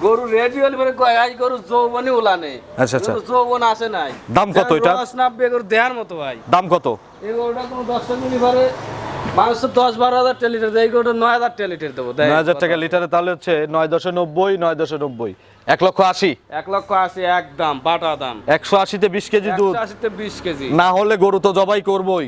গরু রেডি হলে পরে কয় আজ গরু নেই আচ্ছা, আচ্ছা। যৌবন আসে নাই। দাম কত এটা? রস নাববে গরু দেহার মতো ভাই। দাম কত? এই গরুটা কোনো দশটা মিলি পারে মানুষ তো দশ বারো হাজার টেলিটার দেয় গরুটা নয় হাজার টেলিটার দেবো দেয়। নয় হাজার টাকা লিটারে তাহলে হচ্ছে নয় দশে নব্বই নয় দশে নব্বই। এক লক্ষ আশি? এক লক্ষ আশি একদম বাটা দাম। একশো আশিতে বিশ কেজি দুধ? আশিতে বিশ কেজি। না হলে গরু তো জবাই করবই।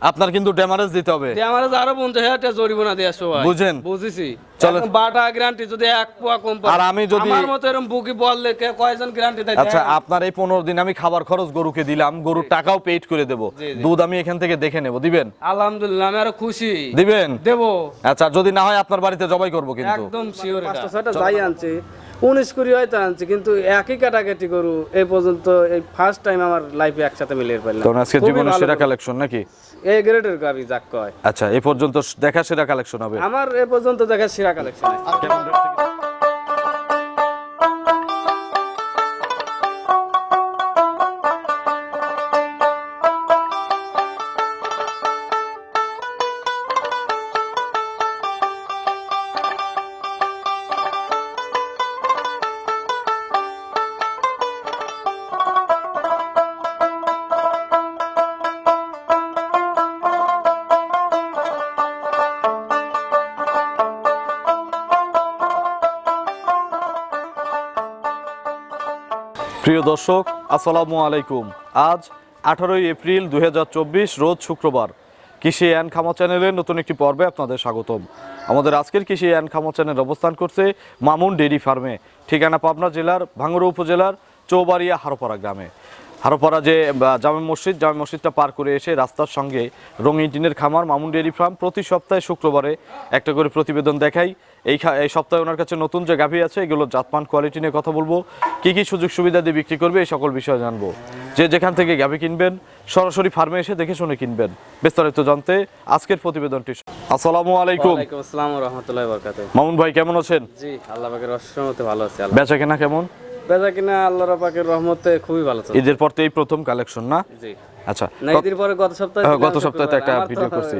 আপনার কিন্তু ড্যামারেজ দিতে হবে। আমার আরও পঞ্চাশ হাজার টাকা জরিমানা দিয়ে আসো ভাই। বুঝেন? বুঝেছি। চলো। বাটা গ্যারান্টি যদি এক পোয়া কম পায়। আর আমি যদি- আমার মতো এরকম বুকি বললে কে কয়জন গ্যারান্টি দেয়? আচ্ছা আপনার এই পনেরো দিন আমি খাবার খরচ গরুকে দিলাম গরুর টাকাও পেইড করে দেবো। দুধ আমি এখান থেকে দেখে নেব দিবেন? আলহামদুলিল্লাহ আমি আরও খুশি। দিবেন? দেবো। আচ্ছা যদি না হয় আপনার বাড়িতে জবাই করব কিন্তু। একদম শিওর পাঁচটা ছয়টা যাই আনছি। উনিশ কুড়ি হয়তো আনছি কিন্তু একই কাটাকাটি গরু এই পর্যন্ত এই ফার্স্ট টাইম আমার লাইফে একসাথে মিলিয়ে কারণ আজকে জীবনের সেরা কালেকশন নাকি? এই গ্রেডের গাবি যাক কয়। আচ্ছা এ পর্যন্ত দেখা সেরা কালেকশন হবে। আমার এ পর্যন্ত দেখা সেরা কালেকশন কেমন প্রিয় দর্শক, আসসালামু আলাইকুম। আজ আঠারোই এপ্রিল দুই হাজার চব্বিশ, রোজ শুক্রবার। কৃষি অ্যান্ড খামা চ্যানেলের নতুন একটি পর্বে আপনাদের স্বাগতম। আমাদের আজকের কৃষি অ্যান্ড খামা চ্যানেল অবস্থান করছে মামুন ডেরি ফার্মে, ঠিকানা পাবনা জেলার ভাঙ্গুড়া উপজেলার চৌবাড়িয়া হারোপাড়া গ্রামে। হারোপাড়া যে জামে মসজিদ জামে মসজিদটা পার করে এসে রাস্তার সঙ্গে রঙিন টিনের খামার মামুন ডেয়ারি ফার্ম প্রতি সপ্তাহে শুক্রবারে একটা করে প্রতিবেদন দেখাই। এই এই সপ্তাহে ওনার কাছে নতুন যে গাভী আছে এগুলো জাতমান কোয়ালিটি নিয়ে কথা বলব। কি কি সুযোগ সুবিধা দিয়ে বিক্রি করবে এই সকল বিষয় জানব। যে যেখান থেকে গাভী কিনবেন সরাসরি ফার্মে এসে দেখে শুনে কিনবেন। বিস্তারিত জানতে আজকের প্রতিবেদনটি। আসসালামু আলাইকুম। আসসালাম রহমতুল্লাহ বরকাত মামুন ভাই কেমন আছেন? জি আল্লাহ পাকের অসম্মতে ভালো আছে বেচা কেনা কেমন? কিনা আল্লাহর পাকের রহমতে খুবই ভালো চলছে। ঈদের পর তো এই প্রথম কালেকশন না? জি। আচ্ছা ঈদের পরে গত সপ্তাহে হ্যাঁ, গত সপ্তাহে তো একটা ভিডিও করছি।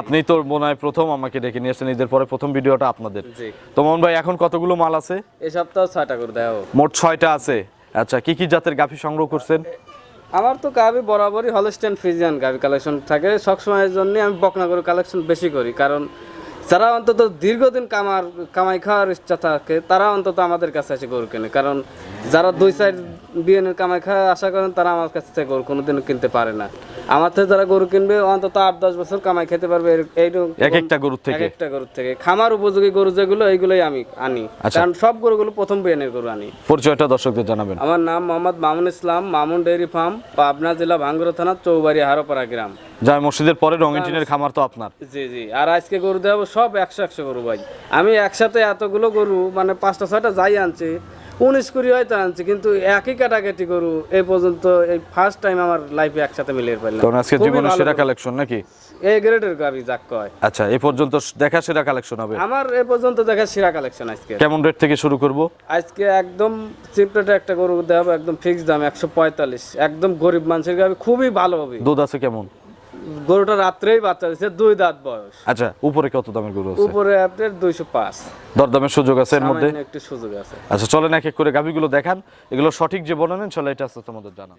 আপনি তো মনে হয় প্রথম আমাকে ডেকে নিয়ে এসেছেন ঈদের পরে প্রথম ভিডিওটা আপনাদের। জি। তো মোহন ভাই এখন কতগুলো মাল আছে? এই সপ্তাহ ছয়টা করে দেও মোট ছয়টা আছে। আচ্ছা কি কি জাতের গাফি সংগ্রহ করছেন? আমার তো গাবি বরাবরই হলস্টেন ফ্রিজিয়ান গাবি কালেকশন থাকে। সবসময়ের জন্য আমি বকনা গরু কালেকশন বেশি করি কারণ যারা অন্তত দীর্ঘদিন কামার কামাই খাওয়ার ইচ্ছা থাকে তারা অন্তত আমাদের কাছে এসে গরু কেনে। কারণ যারা দুই সাইড বিএনের কামাই খাওয়া আশা করেন তারা আমার কাছ থেকে গরু কোনোদিনও কিনতে পারে না। আমার থেকে যারা গরু কিনবে অন্তত আট দশ বছর কামাই খেতে পারবে এক একটা এক থেকে? একটা গরুর থেকে। খামার উপযোগী গরু যেগুলো এইগুলোই আমি আনি। আচ্ছা। কারণ সব গরুগুলো প্রথম বিএনের গরু আনি। পরিচয়টা দর্শকদের জানাবেন। আমার নাম মোহাম্মদ মামুন ইসলাম মামুন ডেয়ারি ফার্ম পাবনা জেলা ভাঙ্গুরা থানা চৌবাড়ি হারোপাড়া গ্রাম। জামে মসজিদের পরে রঙিন টিনের খামার তো আপনার। জি জি। আর আজকে গরু দেবো সব একশো একশো গরু ভাই। আমি একসাথে এতগুলো গরু মানে পাঁচটা ছয়টা যাই আনছি উনিশ কুড়ি হয়তো আনছি কিন্তু একই কাটাকাটি গরু এই পর্যন্ত এই ফার্স্ট টাইম আমার লাইফে একসাথে মিলিয়ে কারণ আজকে জীবনের সেরা কালেকশন নাকি? এই গ্রেডের গাবি যাক কয়। আচ্ছা এই পর্যন্ত দেখা সেরা কালেকশন হবে। আমার এ পর্যন্ত দেখা সেরা কালেকশন আজকে। কেমন রেট থেকে শুরু করব? আজকে একদম চিপরেটে একটা গরু দেওয়া একদম ফিক্স দাম একশো পঁয়তাল্লিশ। একদম গরিব মানুষের গাবি খুবই ভালো হবে। দুধ আছে কেমন? গরুটা রাত্রেই বাচ্চা দিচ্ছে দুই দাঁত বয়স। আচ্ছা উপরে কত দামের গরু আছে? উপরে আপনার দুইশো পাঁচ। দরদামের সুযোগ আছে এর মধ্যে? একটি একটু সুযোগ আছে। আচ্ছা চলেন এক এক করে গাভীগুলো দেখান। এগুলো সঠিক যে বর্ণনেন চলে এটা আছে তোমাদের জানা।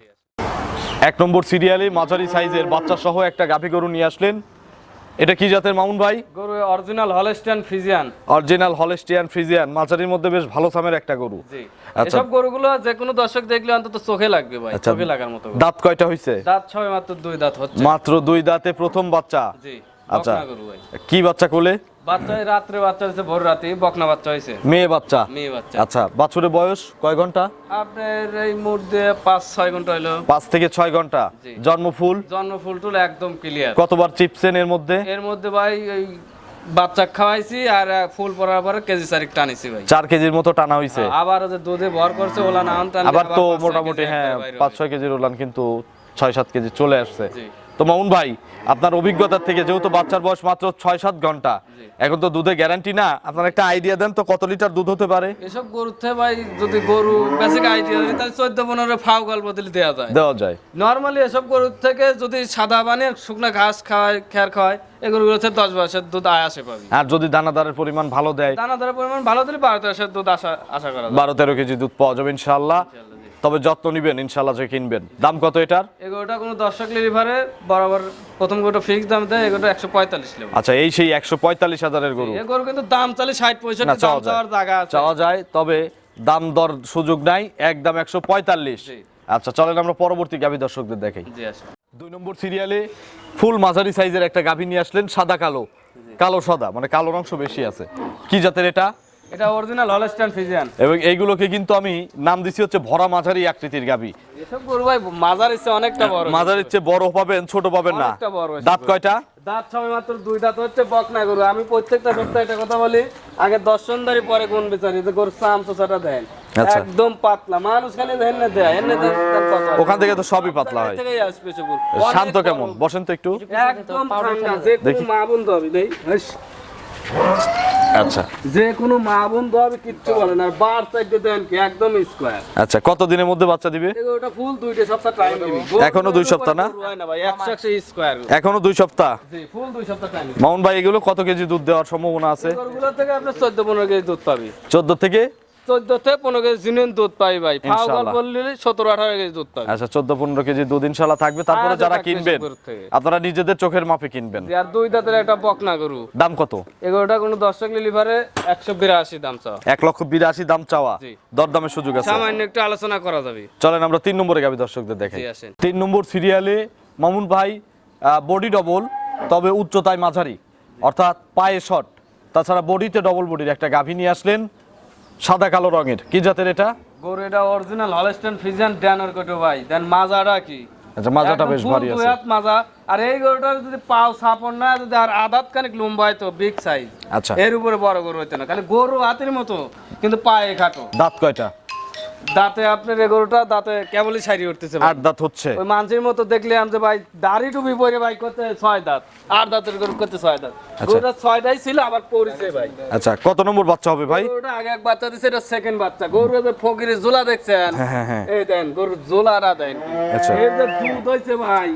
এক নম্বর সিরিয়ালে মাঝারি সাইজের বাচ্চা সহ একটা গাভী গরু নিয়ে আসলেন। এটা কি জাতের মামুন ভাই? গরু original Holstein Friesian original Holstein Friesian মাঝারির মধ্যে বেশ ভালো সামের একটা গরু। জি। আচ্ছা। এসব গরুগুলো যে কোনো দর্শক দেখলে অন্তত চোখে লাগবে ভাই আচ্ছা। চোখে লাগার মতো দাঁত কয়টা হইছে? দাঁত ছয় মাত্র দুই দাঁত হচ্ছে। মাত্র দুই দাঁতে প্রথম বাচ্চা। জি। আচ্ছা। কি বাচ্চা কোলে? বাচ্চা রাত্রে বাচ্চা হয়েছে ভোর রাতে বকনা বাচ্চা হয়েছে। মেয়ে বাচ্চা? মেয়ে বাচ্চা। আচ্ছা বাছুরের বয়স কয় ঘণ্টা? আপনার এই মুহূর্তে পাঁচ ছয় ঘণ্টা হলো। পাঁচ থেকে ছয় ঘণ্টা। জি। জন্মফুল? টুল একদম ক্লিয়ার কতবার চিপসেন এর মধ্যে? এর মধ্যে ভাই এই বাচ্চা খাওয়াইছি আর ফুল পড়ার পরে কেজি চারিক টানিছি ভাই। চার কেজির মতো টানা হইছে। আবার যে দুধে ভর করছে ওলা না আবার তো মোটামুটি হ্যাঁ পাঁচ ছয় কেজির ওলান কিন্তু ছয় সাত কেজি চলে আসছে। জি। তো মামুন ভাই আপনার অভিজ্ঞতার থেকে যেহেতু বাচ্চার বয়স মাত্র ছয় সাত ঘণ্টা এখন তো দুধে গ্যারান্টি না আপনার একটা আইডিয়া দেন তো কত লিটার দুধ হতে পারে? এসব থেকে ভাই যদি গরু বেসিক আইডিয়া দিই তাহলে চোদ্দ পনেরো ফাও গল্প দিলে দেওয়া যায়। দেওয়া যায়। নর্মালি এসব গরুর থেকে যদি সাদা বানিয়ে শুকনা ঘাস খায় খেয়ার গরুগুলো থেকে দশ বছর দুধ আয় আসে পাবি। আর যদি দানাদারের পরিমাণ ভালো দেয়? দানাদারের পরিমাণ ভালো দিলে বারো তেরোশের দুধ আশা আশা করা বারো তেরো কেজি দুধ পাওয়া যাবে ইনশাল্লাহ তবে যত্ন নিবেন ইনশাল্লাহ যে কিনবেন। দাম কত এটার? এই গরুটা কোনো দর্শক লিভারে বরাবর প্রথম গরুটা ফিক্স দাম দেয় এই গরুটা একশো পঁয়তাল্লিশ আচ্ছা এই সেই একশো পঁয়তাল্লিশ হাজারের গরু। এই গরু কিন্তু দাম চালে ষাট পঁয়ষট্টি দাম চাওয়ার জায়গা আছে। চাওয়া যায় তবে দাম দর সুযোগ নাই একদম একশো পঁয়তাল্লিশ। আচ্ছা চলেন আমরা পরবর্তী গাভী দর্শকদের দেখাই। দুই নম্বর সিরিয়ালে ফুল মাঝারি সাইজের একটা গাভী নিয়ে আসলেন সাদা কালো। কালো সাদা মানে কালোর অংশ বেশি আছে। কি জাতের এটা? এটা অরিজিনাল হলস্টাইন ফিজিয়ান এবং এইগুলোকে কিন্তু আমি নাম দিছি হচ্ছে ভরা মাঝারি আকৃতির গাভী। এসব গরু ভাই মাজার ইচ্ছে অনেকটা বড়। মাঝারির চেয়ে বড় পাবেন ছোট পাবেন না। দাঁত কয়টা? দাঁত সবাই মাত্র দুই দাঁত হচ্ছে বকনা গরু। আমি প্রত্যেকটা সপ্তাহে একটা কথা বলি আগে দশ সন্ধ্যারই পরে কোন বিচারি। যে গরু চাম চোষাটা দেন। আচ্ছা। একদম পাতলা। মানুষ খালি হেনে দেয় হেনে ওখান থেকে তো সবই পাতলা হয়। শান্ত কেমন। বসেন তো একটু। একদম ঠান্ডা। যে মা বন্ধু হবে দেই। আচ্ছা। যে কোনো মা হবে কিচ্ছু বলে না বার সাইড দেন কি একদম স্কোয়ার আচ্ছা কত দিনের মধ্যে বাচ্চা দিবে? ওটা ফুল দুইটা সপ্তাহ টাইম দিবি। এখনও দুই সপ্তাহ না? ভাই স্কোয়ার এখনও দুই সপ্তাহ? জি ফুল দুই সপ্তাহ টাইম মাউন ভাই এগুলো কত কেজি দুধ দেওয়ার সম্ভাবনা আছে? এগুলো থেকে আপনি চোদ্দ পনেরো কেজি দুধ পাবি। চোদ্দ থেকে চোদ্দ থেকে পনেরো কেজি জিনিয়ন দুধ পাই ভাই। বললে সতেরো আঠারো কেজি দুধ আচ্ছা চোদ্দ পনেরো কেজি দুধ ইনশাল্লাহ থাকবে। তারপরে যারা কিনবেন। আপনারা নিজেদের চোখের মাপে কিনবেন। আর দুই দাঁতের একটা বকনা গরু। দাম কত? এগুলোটা কোনো দর্শক লিভারে একশো বিরাশি দাম চাওয়া। এক লক্ষ বিরাশি দাম চাওয়া। দরদামের সুযোগ আছে। সামান্য একটু আলোচনা করা যাবে। চলেন আমরা তিন নম্বরে গাবি দর্শকদের দেখে তিন নম্বর সিরিয়ালে মামুন ভাই বডি ডবল তবে উচ্চতায় মাঝারি। অর্থাৎ পায়ে শট তাছাড়া বডিতে ডবল বডির একটা গাভী নিয়ে আসলেন। সাদা কালো রঙের। কি জাতের এটা? গরু এটা অরিজিনাল হলস্টেন ফিজিয়ান ড্যানার কোটো ভাই। দেন মাজাটা কি? আচ্ছা মাজাটা বেশ ভারী দুই আছে। হাত মাজা। আর এই গরুটা যদি পাও সাপন না যদি আর আদাত খানিক লম্বা হয় তো বিগ সাইজ আচ্ছা। এর উপরে বড় গরু হইতো না। খালি গরু হাতের মতো কিন্তু পায়ে খাটো। দাঁত কয়টা? দাঁতে আপনার এই গরুটা দাঁতে কেবলই সারি উঠতেছে। আট দাঁত হচ্ছে। ওই মানুষের মতো দেখলে আমি যে ভাই দাড়ি টুপি পরে ভাই করতে ছয় দাঁত আট দাঁতের গরু করতে ছয় দাঁত। গরুটা ছয়টাই ছিল আবার ভাই। আচ্ছা কত নম্বর বাচ্চা হবে ভাই? গরুটা আগে এক বাচ্চা দিছে এটা সেকেন্ড বাচ্চা। গরু যে ফকিরের জোলা দেখছেন? হ্যাঁ, হ্যাঁ, হ্যাঁ। এই দেন গরুর জোলাটা দেন। আচ্ছা। এই যে দুধ হইছে ভাই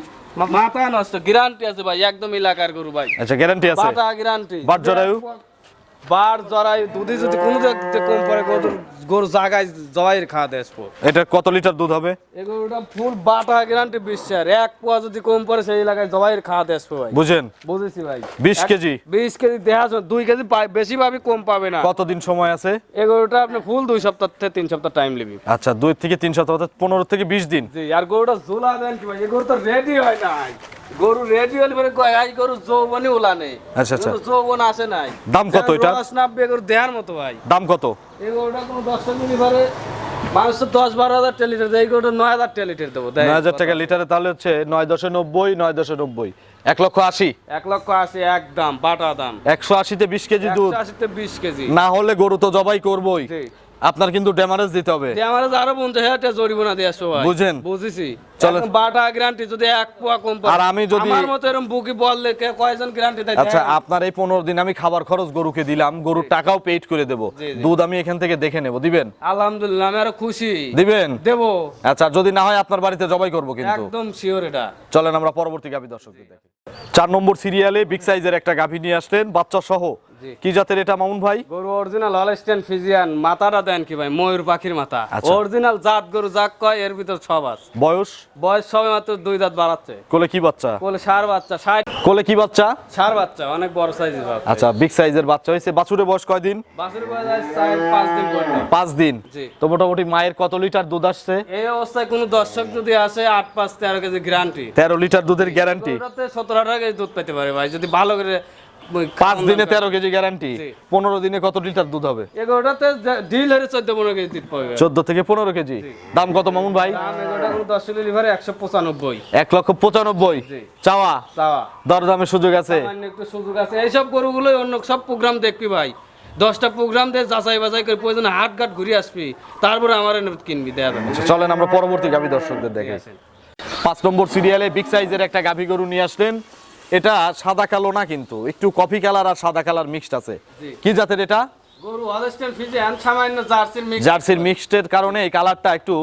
মাথা নষ্ট গ্যারান্টি আছে ভাই একদম এলাকার গরু ভাই। আচ্ছা গ্যারান্টি আছে? গ্যারান্টি বাট জরায়ু? বার জরাই দুধে যদি কোনো কম পড়ে গরু গরু জায়গায় জবাইয়ের খাওয়া দেয় এটা কত লিটার দুধ হবে? এই গরুটা ফুল বাটা গ্যারান্টি বিশ্বাস এক পোয়া যদি কম পড়ে সেই এলাকায় জবাইয়ের খাওয়া দেয় ভাই। বুঝেন? বুঝেছি ভাই। 20 কেজি? বিশ কেজি দেখা যাচ্ছে, দুই কেজি বেশি পাবি কম পাবে না। কতদিন সময় আছে? এই গরুটা আপনি ফুল দুই সপ্তাহ থেকে তিন সপ্তাহ টাইম নেবি। আচ্ছা দুই থেকে তিন সপ্তাহ পনেরো থেকে বিশ দিন। জি আর গরুটা ঝোলা দেন কি ভাই? এই গরু তো রেডি হয় নাই। গরু রেডি হলে পরে কয়, এই গরু যৌবনই ওলা নেই আচ্ছা, আচ্ছা। যৌবন আসে নাই। দাম কত এটা? গরু দেওয়ার মতো ভাই। দাম কত? এই গরুটা কোনো দশ টাকা পারে মানুষ তো দশ বারো হাজার টেলিটার দেয় এই গরুটা দেবো টাকা লিটারে তাহলে হচ্ছে নয় দশে নব্বই নয় দশে নব্বই। এক লক্ষ আশি? এক লক্ষ আশি একদম বাটা দাম। একশো আশিতে বিশ কেজি দুধ? আশিতে বিশ কেজি। না হলে গরু তো জবাই করবই। আপনার কিন্তু ড্যামারেজ দিতে হবে। আমার আরও পঞ্চাশ হাজার টাকা জরিমানা দিয়ে আসো ভাই। বুঝেন? বুঝেছি। চলেন। বাটা গ্যারান্টি যদি এক পোয়া কম। আর আমি যদি- আমার মতো এরকম বুকি বললে কে কয়জন গ্যারান্টি দেয়? আচ্ছা আপনার এই পনেরো দিন আমি খাবার খরচ গরুকে দিলাম গরুর টাকাও পেইড করে দেবো। দুধ আমি এখান থেকে দেখে নেব দিবেন? আলহামদুলিল্লাহ আমি আরও খুশি। দিবেন? দেবো। আচ্ছা যদি না হয় আপনার বাড়িতে জবাই করব কিন্তু। একদম শিওর এটা। চলেন আমরা পরবর্তী গাভী দর্শকদের দেখি। চার নম্বর সিরিয়ালে বিগ সাইজের একটা গাভী নিয়ে আসলেন বাচ্চা সহ। কি জাতের এটা মামুন ভাই? গরু অরিজিনাল হলস্টেন ফিজিয়ান মাথাটা দেন কি ভাই ময়ূর পাখির মাথা। আচ্ছা। অরিজিনাল জাত গরু যাক কয় এর ভিতর সব আছে। বয়স? বয়স সবে মাত্র দুই দাঁত বাড়াচ্ছে। কোলে কি বাচ্চা? বলে সার বাচ্চা ষাট কোলে কি বাচ্চা? সার বাচ্চা অনেক বড় সাইজের বাচ্চা। আচ্ছা বিগ সাইজের বাচ্চা হয়েছে। বাছুরের বয়স কয়দিন? বাসের বয়স আজ চার পাঁচ দিন পাঁচ দিন। তো মোটামুটি মায়ের কত লিটার দুধ আসছে? এই অবস্থায় কোনো দর্শক যদি আসে আট পাঁচ তেরো কেজি গ্যারান্টি তেরো লিটার দুধের গ্যারান্টি সতেরো আঠারো কেজি দুধ পেতে পারে ভাই যদি ভালো করে পাঁচ দিনে তেরো কেজি গ্যারান্টি পনেরো দিনে কত লিটার দুধ হবে? এগারোটাতে ডিল হলে চোদ্দ পনেরো কেজি দুধ পাবে। চোদ্দ থেকে পনেরো কেজি। দাম কত মামুন ভাই? দশ ডেলিভারি একশো পঁচানব্বই। এক লক্ষ পঁচানব্বই। চাওয়া? চাওয়া। দরদামের সুযোগ আছে। একটু সুযোগ আছে। এইসব গরুগুলোই অন্য সব প্রোগ্রাম দেখবি ভাই। দশটা প্রোগ্রাম দিয়ে যাচাই বাছাই করে প্রয়োজন হাট ঘাট ঘুরে আসবি। তারপরে আমার কিনবি দেয়া যাবে। আচ্ছা, চলেন আমরা পরবর্তী গাভী দর্শকদের দেখে পাঁচ নম্বর সিরিয়ালে বিগ সাইজের একটা গাভী গরু নিয়ে আসলেন। এটা সাদা কালো না কিন্তু একটু কফি কালার আর সাদা কালার মিক্সড আছে। কি জাতের এটা? জার্সির মিক্স জার্সির মিক্সডের কারণে এই কালারটা একটু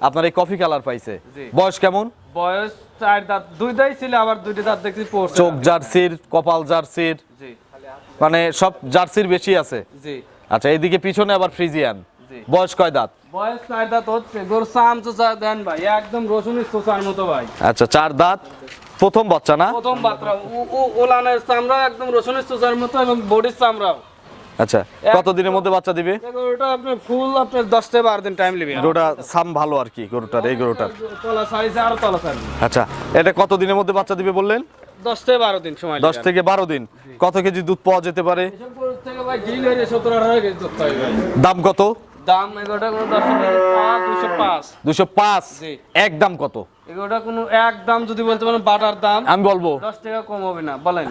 আপনার এই কফি কালার পাইছে। বয়স কেমন? বয়স চার দাঁত দুইটাই ছিল আবার দুইটা দাঁত দেখছি পড়ছে। চোখ জার্সির কপাল জার্সির। মানে সব জার্সির বেশি আছে। জি। আচ্ছা এইদিকে পিছনে আবার ফ্রিজিয়ান। বয়স কয় দাঁত? বয়স চার দাঁত হচ্ছে। গরু সাম চোচা দেন ভাই একদম রসুনের চোচার মতো ভাই। আচ্ছা চার দাঁত। প্রথম বাচ্চা না? প্রথম বাত্রা ওলানের চামড়া একদম রসুনের চোচার মতো এবং বডির চামড়াও। আচ্ছা কত দিনের মধ্যে বাচ্চা দিবে? গরুটা আপনার ফুল আপনার দশ থেকে বারো দিন টাইম নেবে। গরুটা সাম ভালো আর কি গরুটার এই গরুটার। তলা সাইজ আরও তলা সাইজ। আচ্ছা এটা কত দিনের মধ্যে বাচ্চা দিবে বললেন? দশ থেকে বারো দিন সময় দশ থেকে বারো দিন। কত কেজি দুধ পাওয়া যেতে পারে? দাম কত? দাম এগারোটা কোনো দশ দুশো পাঁচ। দুশো পাঁচ? জি। এক দাম কত? এগারোটা কোনো এক দাম যদি বলতে পারেন বাটার দাম আমি বলব। দশ টাকা কম হবে না বলেন।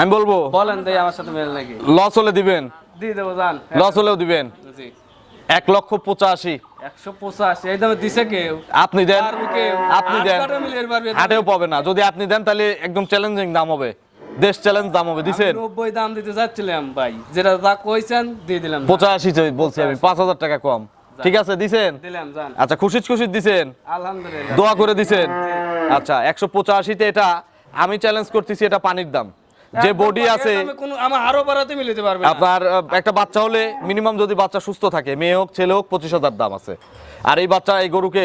আমি বলব। বলেন তাই আমার সাথে মেল নাকি। লস হলে দিবেন। দিয়ে দেবো যান। লস হলেও দিবেন। জি। এক লক্ষ পঁচাশি। একশো পঁচাশি এই দামে দিছে কেউ? আপনি দেন। আপনি দেন। হাটেও পাবে না। যদি আপনি দেন তাহলে একদম চ্যালেঞ্জিং দাম হবে। দেশ চ্যালেঞ্জ দাম হবে দিছেন? নব্বই দাম দিতে চাচ্ছিলাম ভাই। যেটা যা কইছেন দিয়ে দিলাম। পঁচাশি বলছি আমি পাঁচ হাজার টাকা কম। ঠিক আছে দিছেন? দিলাম যান। আচ্ছা খুশিত খুশিত দিছেন? আলহামদুলিল্লাহ। দোয়া করে দিছেন? আচ্ছা একশো পঁচাশিতে এটা আমি চ্যালেঞ্জ করতেছি এটা পানির দাম। যে বডি আছে আমার আরও বাড়াতে মিলিতে পারবে না। আপনার একটা বাচ্চা হলে মিনিমাম যদি বাচ্চা সুস্থ থাকে মেয়ে হোক ছেলে হোক পঁচিশ হাজার দাম আছে। আর এই বাচ্চা এই গরুকে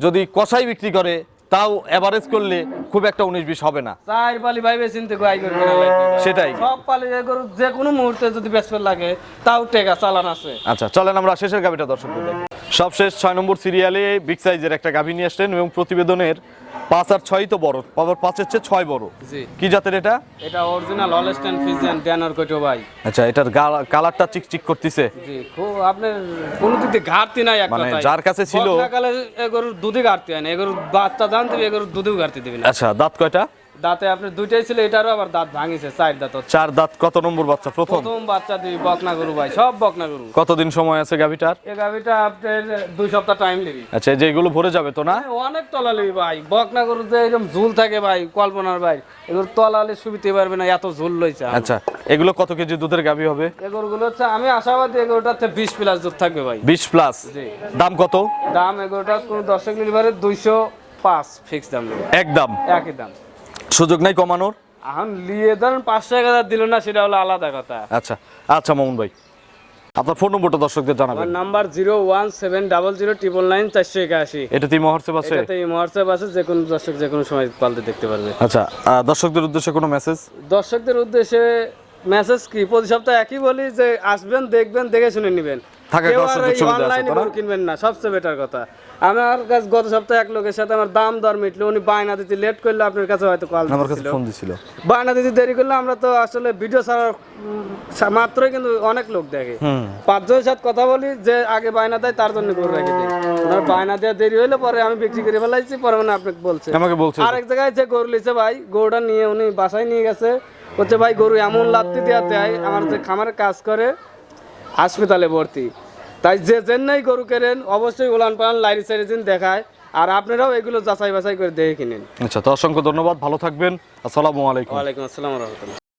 যদি কষাই বিক্রি করে তাও এভারেজ করলে খুব একটা উনিশ বিশ হবে না। চার পালি সেটাই। সব পালি এ গরু যে কোনো মুহূর্তে যদি বেসপেল লাগে তাও টেকা চালান আছে। আচ্ছা চলেন আমরা শেষের গাবিটা দর্শক সবশেষ ছয় নম্বর সিরিয়ালে বিগ সাইজের একটা গাভি নিয়ে আসলেন এবং প্রতিবেদনের পাঁচ আর ছয় তো বড়। আবার পাঁচের চেয়ে ছয় বড়। কি জাতের এটা? এটা অরিজিনাল হলস্টেন ফিজিয়ান ড্যানার কইটো ভাই আচ্ছা এটার কালারটা চিকচিক করতেছে। জি খুব আপনার কোনো দিক ঘাটতি নাই এক মানে যার কাছে ছিল বকনাকালে এ গরুর দুধে ঘাটতি হয় না এ গরুর বাচ্চা দান দিবে এ গরুর দুধেও ঘাটতি দিবে না। আচ্ছা দাঁত কয়টা? দাঁতে আপনার দুইটাই ছিল এটারও আবার দাঁত ভাঙিছে চার দাঁত চার দাঁত কত নম্বর বাচ্চা? প্রথম? প্রথম বাচ্চা দিবি বকনা গরু ভাই সব বকনা গরু। কতদিন সময় আছে গাভিটার? এ গাভিটা আপনার দুই সপ্তাহ টাইম নেবি আচ্ছা যেগুলো ভরে যাবে তো না? অনেক তলা তলালি ভাই বকনা গরু যে এরকম ঝুল থাকে ভাই কল্পনার ভাই এগুলো তলালে সুবিধে পারবে না এত ঝুল লইছে আচ্ছা এগুলো কত কেজি দুধের গাভি হবে? এ গরুগুলো হচ্ছে আমি আশাবাদী এগুলোটাতে বিশ প্লাস দুধ থাকবে ভাই। বিশ প্লাস জি। দাম কত? দাম এগুলোটা কোনো দর্শক লিভারের দুইশো পাঁচ ফিক্স দাম একদম একই দাম। সুযোগ নাই কমানোর? এখন লিয়ে ধরেন পাঁচশো এক হাজার দিল না সেটা হলো আলাদা কথা। আচ্ছা আচ্ছা মামুন ভাই আপনার ফোন নম্বরটা দর্শকদের জানাবেন। আমার number zero one seven double zero triple nine চারশো একাশি। এটা তিন মহর্সে আছে? এটাতে এই হোয়াটসঅ্যাপ আছে যে কোনো দর্শক যে কোনো সময় পাল্টে দেখতে পারবে। আচ্ছা দর্শকদের উদ্দেশ্যে কোনো মেসেজ দর্শকদের উদ্দেশ্যে মেসেজ কি? প্রতি সপ্তাহে একই বলি যে আসবেন দেখবেন দেখে শুনে নেবেন। থাকা অনলাইনে? কিনবেন না সবচেয়ে বেটার কথা। আমার কাছে গত সপ্তাহে এক লোকের সাথে আমার দাম দর মিটলো উনি বায়না দিতে লেট করলে আপনার কাছে হয়তো কল আমার কাছে ফোন দিছিল বায়না দিতে দেরি করলে আমরা তো আসলে ভিডিও ছাড়ার মাত্রই কিন্তু অনেক লোক দেখে। পাঁচজনের সাথে কথা বলি যে আগে বায়না দেয় তার জন্য গরু রেখে দিই ওনার বায়না দেওয়া দেরি হইলে পরে আমি বিক্রি করে ফেলাইছি পরে মানে আপনাকে বলছে। আমাকে বলছে। আরেক জায়গায় যে গরু লিছে ভাই গরুটা নিয়ে উনি বাসায় নিয়ে গেছে। বলছে ভাই গরু এমন লাত্তি দেওয়া দেয় আমার যে খামারে কাজ করে হাসপাতালে ভর্তি। তাই যে চেন্নাই গরু কেনেন অবশ্যই উলান পালান লাইন সাইন দেখায়। আর আপনারাও এগুলো যাচাই বাছাই করে দেখে কিনেন। আচ্ছা তো অসংখ্য ধন্যবাদ ভালো থাকবেন। আসসালামু আলাইকুম। ওয়ালাইকুম আসসালাম রহমতুল্লাহ।